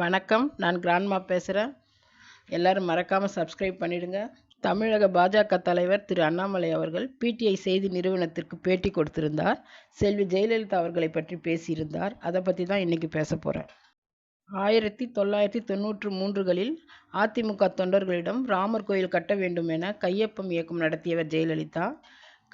வணக்கம். நான் கிராண்ட்மா பேசுகிறேன் எல்லாரும் மறக்காமல் சப்ஸ்கிரைப் பண்ணிடுங்க. தமிழக பாஜக தலைவர் திரு அண்ணாமலை அவர்கள் பிடிஐ செய்தி நிறுவனத்திற்கு பேட்டி கொடுத்திருந்தார். செல்வி ஜெயலலிதா அவர்களை பற்றி பேசியிருந்தார். அதை பற்றி தான் இன்றைக்கி பேச போகிறேன் ஆயிரத்தி தொள்ளாயிரத்தி தொண்ணூற்று மூன்றுகளில் அதிமுக தொண்டர்களிடம் ராமர் கோயில் கட்ட வேண்டும் என கையொப்பம் இயக்கம் நடத்தியவர் ஜெயலலிதா.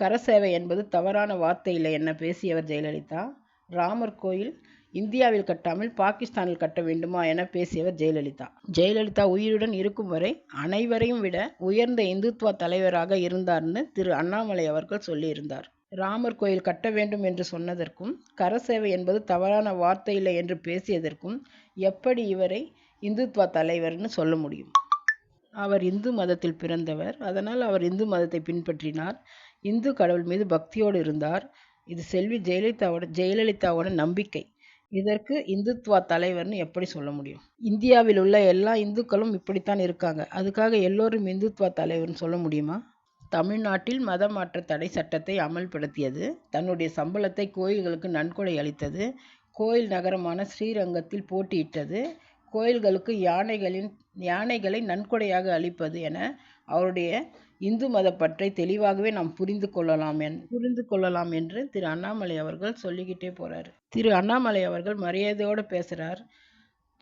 கரசேவை என்பது தவறான வார்த்தை இல்லை என பேசியவர் ஜெயலலிதா. ராமர் கோயில் இந்தியாவில் கட்டாமல் பாகிஸ்தானில் கட்ட வேண்டுமா என பேசியவர் ஜெயலலிதா. ஜெயலலிதா உயிருடன் இருக்கும் வரை அனைவரையும் விட உயர்ந்த இந்துத்துவ தலைவராக இருந்தார்னு திரு அண்ணாமலை அவர்கள் சொல்லியிருந்தார். ராமர் கோயில் கட்ட வேண்டும் என்று சொன்னதற்கும் கரசேவை என்பது தவறான வார்த்தை இல்லை என்று பேசியதற்கும் எப்படி இவரை இந்துத்துவ தலைவர்னு சொல்ல முடியும்? அவர் இந்து மதத்தில் பிறந்தவர். அதனால் அவர் இந்து மதத்தை பின்பற்றினார். இந்து கடவுள் மீது பக்தியோடு இருந்தார். இது செல்வி ஜெயலலிதாவோட ஜெயலலிதாவோட நம்பிக்கை. இதற்கு இந்துத்துவா தலைவர்னு எப்படி சொல்ல முடியும்? இந்தியாவில் உள்ள எல்லா இந்துக்களும் இப்படித்தான் இருக்காங்க. அதுக்காக எல்லோரும் இந்துத்துவா தலைவர்னு சொல்ல முடியுமா? தமிழ்நாட்டில் மத மாற்ற தடை சட்டத்தை அமல்படுத்தியது தன்னுடைய சம்பளத்தை கோயில்களுக்கு நன்கொடை அளித்தது கோயில் நகரமான ஸ்ரீரங்கத்தில் போட்டியிட்டது கோயில்களுக்கு யானைகளின் யானைகளை நன்கொடையாக அளிப்பது என அவருடைய இந்து மதப்பற்றை தெளிவாகவே நாம் புரிந்து கொள்ளலாம் என் புரிந்து கொள்ளலாம் என்று திரு அண்ணாமலை அவர்கள் சொல்லிக்கிட்டே போகிறாரு திரு அண்ணாமலை அவர்கள் மரியாதையோடு பேசுகிறார்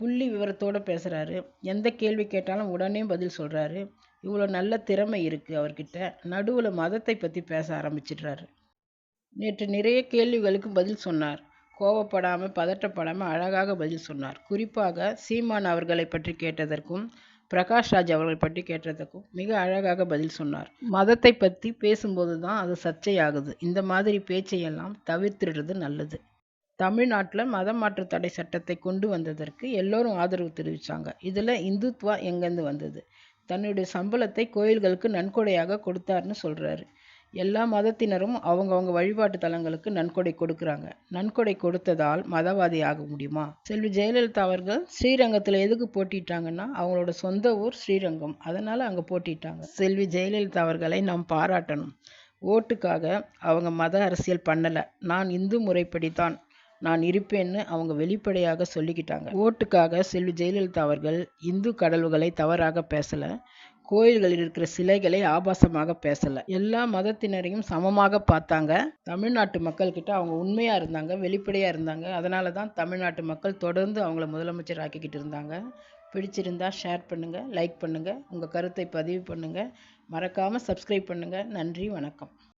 புள்ளி விவரத்தோடு பேசுகிறாரு எந்த கேள்வி கேட்டாலும் உடனே பதில் சொல்கிறாரு இவ்வளோ நல்ல திறமை இருக்குது அவர்கிட்ட. நடுவில் மதத்தை பற்றி பேச ஆரம்பிச்சிடுறாரு. நேற்று நிறைய கேள்விகளுக்கு பதில் சொன்னார். கோவப்படாமல் பதட்டப்படாமல் அழகாக பதில் சொன்னார். குறிப்பாக சீமான் அவர்களை பற்றி கேட்டதற்கும் பிரகாஷ் ராஜ் அவர்கள் பற்றி கேட்டதற்கும் மிக அழகாக பதில் சொன்னார். மதத்தை பற்றி பேசும்போது தான் அது சர்ச்சையாகுது. இந்த மாதிரி பேச்சையெல்லாம் தவிர்த்துடுறது நல்லது. தமிழ்நாட்டில் மத மாற்று தடை சட்டத்தை கொண்டு வந்ததற்கு எல்லோரும் ஆதரவு தெரிவித்தாங்க இதில் இந்துத்வா எங்கேருந்து வந்தது? தன்னுடைய சம்பளத்தை கோயில்களுக்கு நன்கொடையாக கொடுத்தாருன்னு சொல்கிறாரு எல்லா மதத்தினரும் அவங்கவுங்க வழிபாட்டு தலங்களுக்கு நன்கொடை கொடுக்குறாங்க. நன்கொடை கொடுத்ததால் மதவாதி ஆக முடியுமா? செல்வி ஜெயலலிதா அவர்கள் ஸ்ரீரங்கத்தில் எதுக்கு போட்டிட்டாங்கன்னா அவங்களோட சொந்த ஊர் ஸ்ரீரங்கம். அதனால் அங்கே போட்டிட்டாங்க. செல்வி ஜெயலலிதா அவர்களை நாம் பாராட்டணும். ஓட்டுக்காக அவங்க மத அரசியல் பண்ணலை. நான் இந்து முறைப்படித்தான் நான் இருப்பேன்னு அவங்க வெளிப்படையாக சொல்லிக்கிட்டாங்க. ஓட்டுக்காக செல்வி ஜெயலலிதா அவர்கள் இந்து கடவுள்களை தவறாக பேசலை. கோயில்களில் இருக்கிற சிலைகளை ஆபாசமாக பேசலை. எல்லா மதத்தினரையும் சமமாக பார்த்தாங்க. தமிழ்நாட்டு மக்கள்கிட்ட அவங்க உண்மையாக இருந்தாங்க வெளிப்படையாக இருந்தாங்க. அதனால தான் தமிழ்நாட்டு மக்கள் தொடர்ந்து அவங்கள முதலமைச்சர் ஆக்கிக்கிட்டு இருந்தாங்க. பிடிச்சிருந்தா ஷேர் பண்ணுங்கள் லைக் பண்ணுங்கள் உங்கள் கருத்தை பதிவு பண்ணுங்கள் மறக்காமல் சப்ஸ்கிரைப் பண்ணுங்கள் நன்றி வணக்கம்.